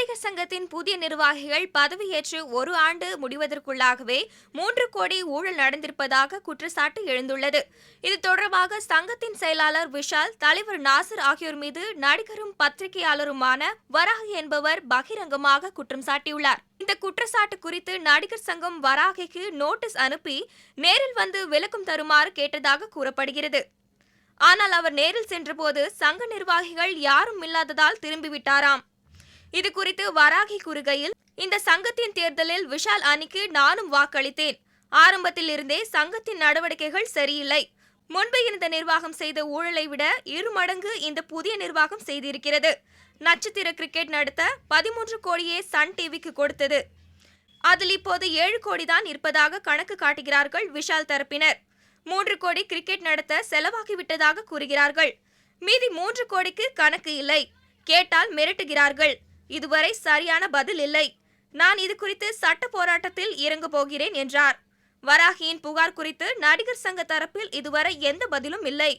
நடிகர் சங்கத்தின் புதிய நிர்வாகிகள் பதவியேற்று ஒரு ஆண்டு முடிவதற்குள்ளாகவே மூன்று கோடி ஊழல் நடந்திருப்பதாக குற்றச்சாட்டு எழுந்துள்ளது. இது தொடர்பாக சங்கத்தின் செயலாளர் விஷால் தலைவர் நாசர் ஆகியோர் மீது நடிகரும் பத்திரிகையாளருமான வராகி என்பவர் பகிரங்கமாக குற்றம் சாட்டியுள்ளார். இந்த குற்றச்சாட்டு குறித்து நடிகர் சங்கம் வராகிக்கு நோட்டீஸ் அனுப்பி நேரில் வந்து விளக்கம் தருமாறு கேட்டதாக கூறப்படுகிறது. ஆனால் அவர் நேரில் சென்றபோது சங்க நிர்வாகிகள் யாரும் இல்லாததால் திரும்பிவிட்டாராம். இது குறித்து வராகி கூறுகையில் இந்த சங்கத்தின் தேர்தலில் விஷால் அணிக்கு நானும் வாக்களித்தேன். ஆரம்பத்தில் இருந்தே சங்கத்தின் நடவடிக்கைகள் சரியில்லை. முன்பு இருந்த நிர்வாகம் செய்த ஊழலை விட இரு மடங்கு இந்த புதிய நிர்வாகம் செய்திருக்கிறது. நட்சத்திர கிரிக்கெட் நடத்த பதிமூன்று கோடியே சன் டிவிக்கு கொடுத்தது. அதில் இப்போது ஏழு கோடி தான் இருப்பதாக கணக்கு காட்டுகிறார்கள் விஷால் தரப்பினர். மூன்று கோடி கிரிக்கெட் நடத்த செலவாகிவிட்டதாக கூறுகிறார்கள். மீதி மூன்று கோடிக்கு கணக்கு இல்லை. கேட்டால் மிரட்டுகிறார்கள். இதுவரை சரியான பதில் இல்லை. நான் இது குறித்து சட்ட போராட்டத்தில் இறங்க போகிறேன் என்றார். வராகியின் புகார் குறித்து நடிகர் சங்க தரப்பில் இதுவரை எந்த பதிலும் இல்லை.